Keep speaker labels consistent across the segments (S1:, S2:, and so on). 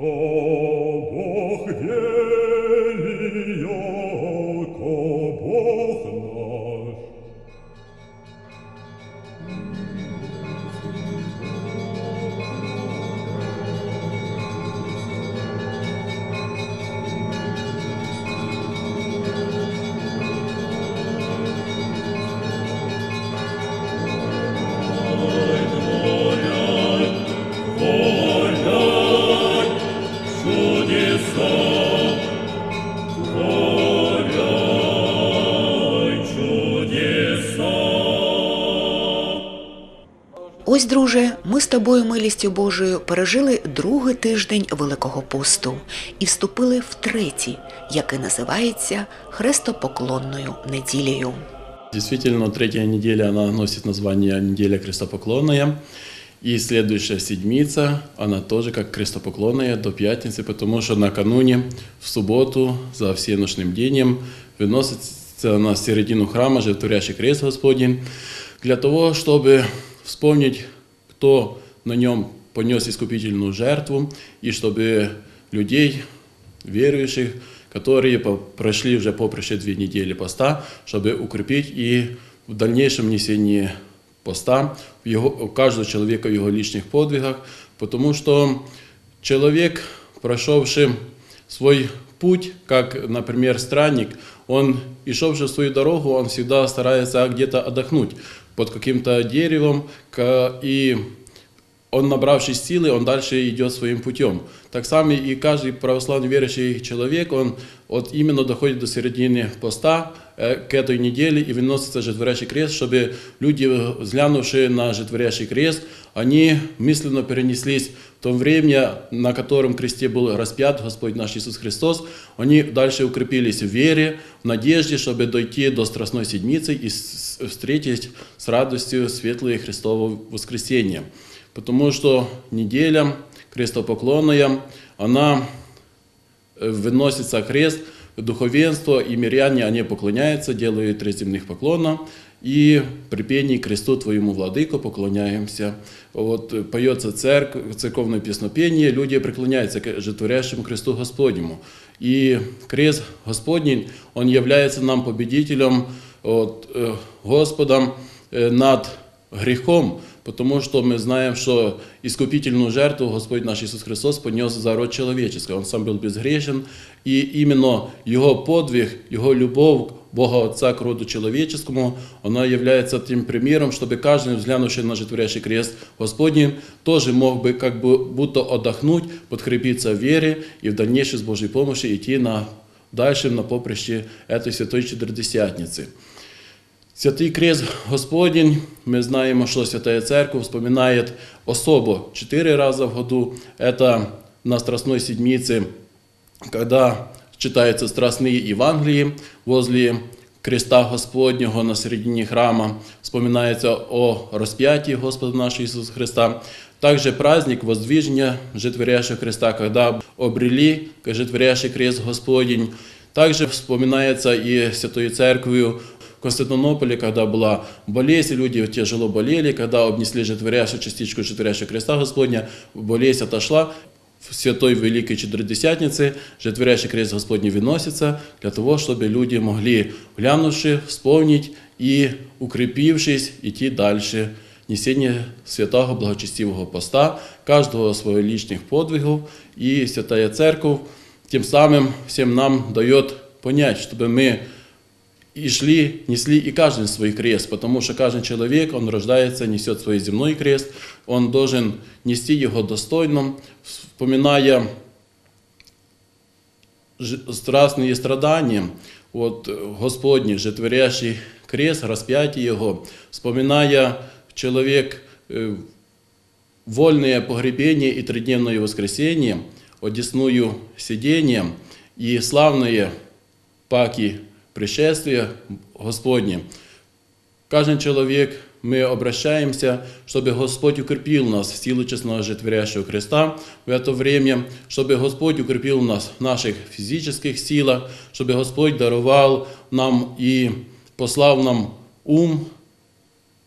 S1: То Бог вели,
S2: з тобою, милістю Божою, пережили другий тиждень Великого посту і вступили в третій, який називається Хрестопоклонною неділею.
S3: Действительно, третья неделя, она носит название «Неделя крестопоклонная». И следующая седмица, она тоже как крестопоклонная до пятницы, потому что накануне, в субботу, за всеношным днем, выносится на середину храма животворящий крест Господень, для того, чтобы вспомнить, кто на нем понес искупительную жертву, и чтобы людей, верующих, которые по- прошли уже поприще две недели поста, чтобы укрепить и в дальнейшем несении поста в его, у каждого человека в его личных подвигах, потому что человек, прошедший свой путь, как, например, странник, он, и шедший свою дорогу, он всегда старается где-то отдохнуть под каким-то деревом, ка- и он, набравшись силы, он дальше идет своим путем. Так само и каждый православный верующий человек, он вот именно доходит до середины поста э, к этой неделе и выносится жертворящий крест, чтобы люди, взглянувшие на жертворящий крест, они мысленно перенеслись то время, на котором кресте был распят Господь наш Иисус Христос, они дальше укрепились в вере, в надежде, чтобы дойти до Страстной Седмицы и встретить с радостью светлое Христово воскресенье. Потому что неделя крестопоклонная, она э, выносится крест, духовенство и миряне, они поклоняются, делают три земных поклона, и при пении кресту Твоему, Владыко, поклоняемся. Вот э, поется церковь, церковное песнопение, люди преклоняются к житворящему кресту Господнему. И крест Господний, он является нам победителем, вот, э, Господом э, над грехом, потому что мы знаем, что искупительную жертву Господь наш Иисус Христос понес за род человеческий. Он сам был безгрешен, и именно Его подвиг, Его любовь к Бога Отца к роду человеческому, она является тем примером, чтобы каждый, взглянувший на житворящий крест Господний, тоже мог бы как бы будто отдохнуть, подкрепиться в вере и в дальнейшем с Божьей помощью идти на дальше на поприще этой святой Четвердесятницы. Святий Крест Господень, ми знаємо, що Святая Церковь вспоминает особо четыре раза в году. Это на Страстной Седмице, когда читаются страстные Евангелии возле креста Господнего на середине храма, вспоминается о распятии Господа нашего Иисуса Христа. Также праздник воздвижения Житворящего Христа, когда обрели Житворящий крест Господень. Также вспоминается и Святой в Константинополе, когда была болезнь, люди тяжело болели, когда обнесли житворящую частичку житворящего креста Господня, болезнь отошла, Святой Великой Четвердесятнице житворящий крест Господний выносится для того, чтобы люди могли, глянувши, вспомнить и, укрепившись, идти дальше. Несение святого благочестивого поста, каждого своих личных подвигов, и Святая Церковь тем самым всем нам дает понять, чтобы мы и шли, несли и каждый свой крест, потому что каждый человек, он рождается, несет свой земной крест, он должен нести его достойно, вспоминая ж- страстные страдания, вот Господний, житворящий крест, распятие Его, вспоминая человек э, вольное погребение и тридневное воскресение, одесную сидение и славные паки пришествия Господне. Каждый человек, мы обращаемся, чтобы Господь укрепил нас в силу честного житворящего креста в это время, чтобы Господь укрепил нас в наших физических силах, чтобы Господь даровал нам и послал нам ум,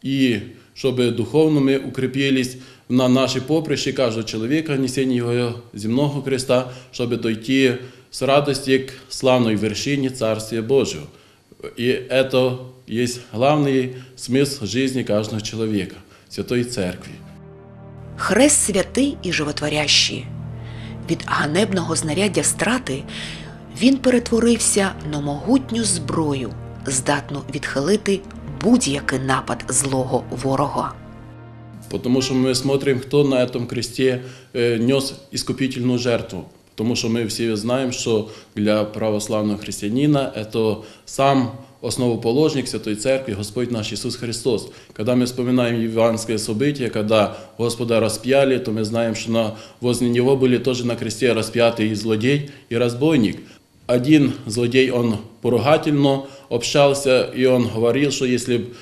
S3: и чтобы духовно мы укрепились на наші поприщі кожного чоловіка, несення його земного креста, щоб дойти з радості к славної вершині Царствия Божого. И это есть главный смысл жизни каждого человека, Святой Церкви.
S2: Хрест святий і животворящий. Від ганебного знаряддя страти він перетворився на могутню зброю, здатну відхилити будь-який напад злого ворога.
S3: Потому что мы смотрим, кто на этом кресте э, нес искупительную жертву. Потому что мы все знаем, что для православного христианина это сам основоположник Святой Церкви, Господь наш Иисус Христос. Когда мы вспоминаем евангельское событие, когда Господа распяли, то мы знаем, что на, возле Него были тоже на кресте распятый и злодей, и разбойник. Один злодей, он поругательно общался, и он говорил, что если бы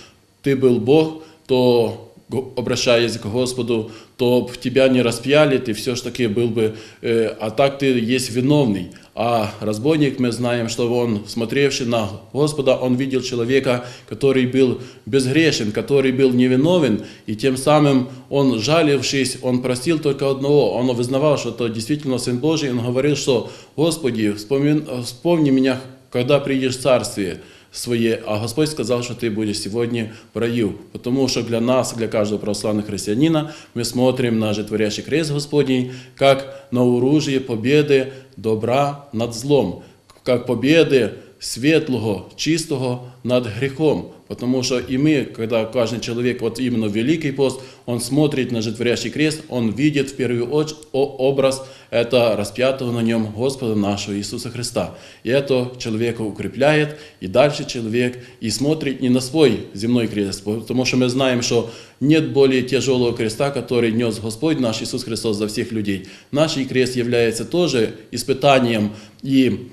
S3: ты был Бог, то го- обращаясь к Господу, то б тебя не распяли, ты все-таки был бы, э, а так ты есть виновный. А разбойник, мы знаем, что он, смотревший на Господа, он видел человека, который был безгрешен, который был невиновен, и тем самым он, жалившись, он простил только одного, он вызнавал, что это действительно Сын Божий, он говорил, что «Господи, вспомни, вспомни меня, когда придешь в Царствие» своє, а Господь сказав, що ти будеш сьогодні в раю. Тому що для нас, для кожного православного християнина, ми смотрим на житворящий крест Господній, как на оружие побєди добра над злом, как побєди светлого, чистого над грехом. Потому что и мы, когда каждый человек, вот именно в Великий пост, он смотрит на житворящий крест, он видит в первую очередь образ это распятого на нем Господа нашего Иисуса Христа. И это человека укрепляет, и дальше человек и смотрит не на свой земной крест, потому что мы знаем, что нет более тяжелого креста, который нес Господь наш Иисус Христос за всех людей. Наш крест является тоже испытанием и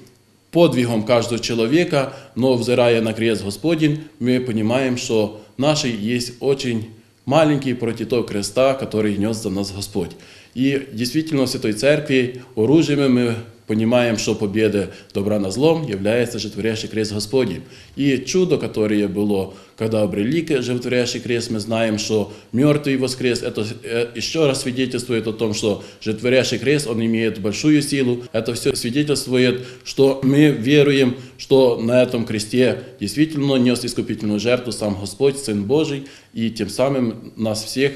S3: подвигом каждого человека, но взирая на крест Господень, мы понимаем, что наши есть очень маленький против того креста, который нес за нас Господь. И действительно в Святой Церкви оружием мы понимаем, что победа добра на злом является животворящий крест Господень. И чудо, которое было, когда обрели животворящий крест, мы знаем, что мертвый воскрес, это э, еще раз свидетельствует о том, что животворящий крест, он имеет большую силу. Это все свидетельствует, что мы веруем, что на этом кресте действительно нес искупительную жертву сам Господь, Сын Божий, и тем самым нас всех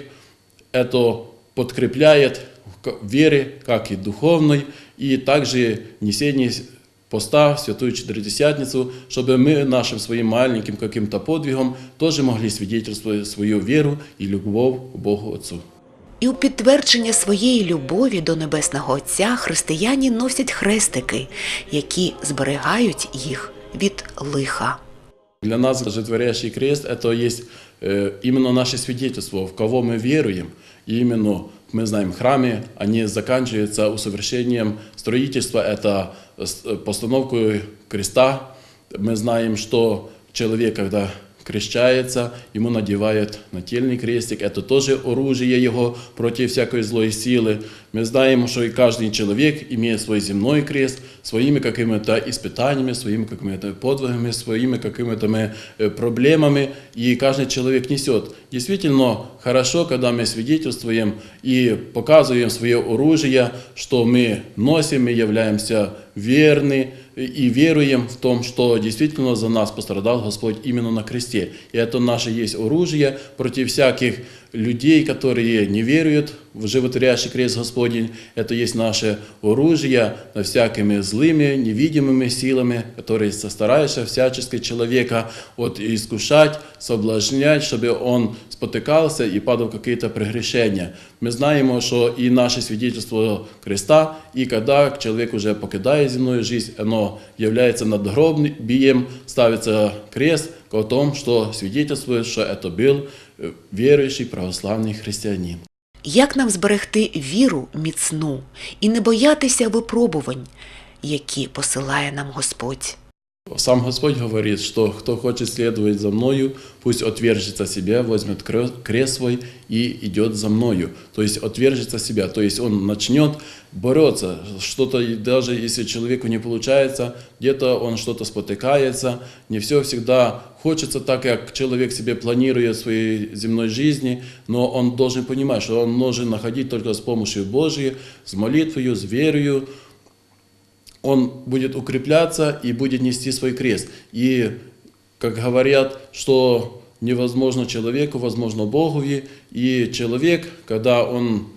S3: это подкрепляет в вере, как и духовной, и также несение поста в Святую Четвердесятницу, чтобы мы нашим своим маленьким каким-то подвигом тоже могли свидетельствовать свою веру и любовь к Богу Отцу.
S2: І у підтвердження своєї любові до Небесного Отця християні носять хрестики, які зберігають їх від лиха.
S3: Для нас житворящий крест – это есть э, именно наше свидетельство, в кого мы веруем. И именно мы знаем храмы, они заканчиваются усовершением строительства, это с- постановкой креста. Мы знаем, что человек, когда крещается, ему надевают нательный крестик. Это тоже оружие его против всякой злой силы. Мы знаем, что и каждый человек имеет свой земной крест, своими какими-то испытаниями, своими какими-то подвигами, своими какими-то э, проблемами, и каждый человек несет. Действительно, хорошо, когда мы свидетельствуем и показываем свое оружие, что мы носим, мы являемся верны и веруем в том, что действительно за нас пострадал Господь именно на кресте. И это наше есть оружие против всяких людей, которые не веруют в животворящий крест Господень. Это есть наше оружие над всякими злыми, невидимыми силами, которые стараются всячески человека вот, искушать, соблазнять, чтобы он спотыкался и падал в какие-то прегрешения. Мы знаем, что и наше свидетельство креста, и когда человек уже покидает земную жизнь, оно является надгробием, ставится крест о том, что свидетельствует, что это был э, православний християнин.
S2: Як нам зберегти віру міцну і не боятися випробувань, які посилає нам Господь?
S3: Сам Господь говорит, что кто хочет следовать за мною, пусть отвержется себя, возьмет кре- крест свой и идет за мною. То есть отвержется себя, то есть он начнет бороться, что-то, даже если человеку не получается, где-то он что-то спотыкается, не все всегда хочется так, как человек себе планирует в своей земной жизни, но он должен понимать, что он может находить только с помощью Божьей, с молитвою, с верою, он будет укрепляться и будет нести свой крест. И, как говорят, что невозможно человеку, возможно Богу. И человек, когда он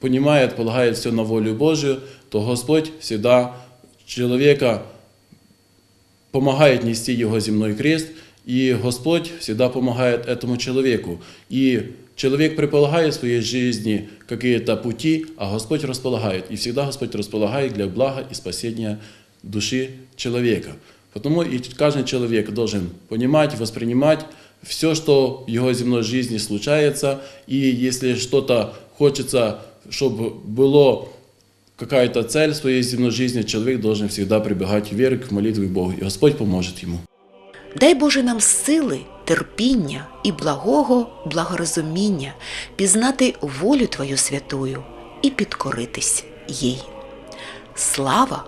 S3: понимает, полагает все на волю Божию, то Господь всегда человека помогает нести его земной крест, и Господь всегда помогает этому человеку. И человек предполагает в своей жизни какие-то пути, а Господь располагает. И всегда Господь располагает для блага и спасения души человека. Потому и каждый человек должен понимать, воспринимать все, что в его земной жизни случается. И если что-то хочется, чтобы было какая-то цель в своей земной жизни, человек должен всегда прибегать в веру к молитве к Богу, и Господь поможет ему.
S2: Дай Боже нам сили, терпіння і благого благорозуміння пізнати волю Твою святую і підкоритись їй. Слава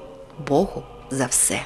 S2: Богу за все!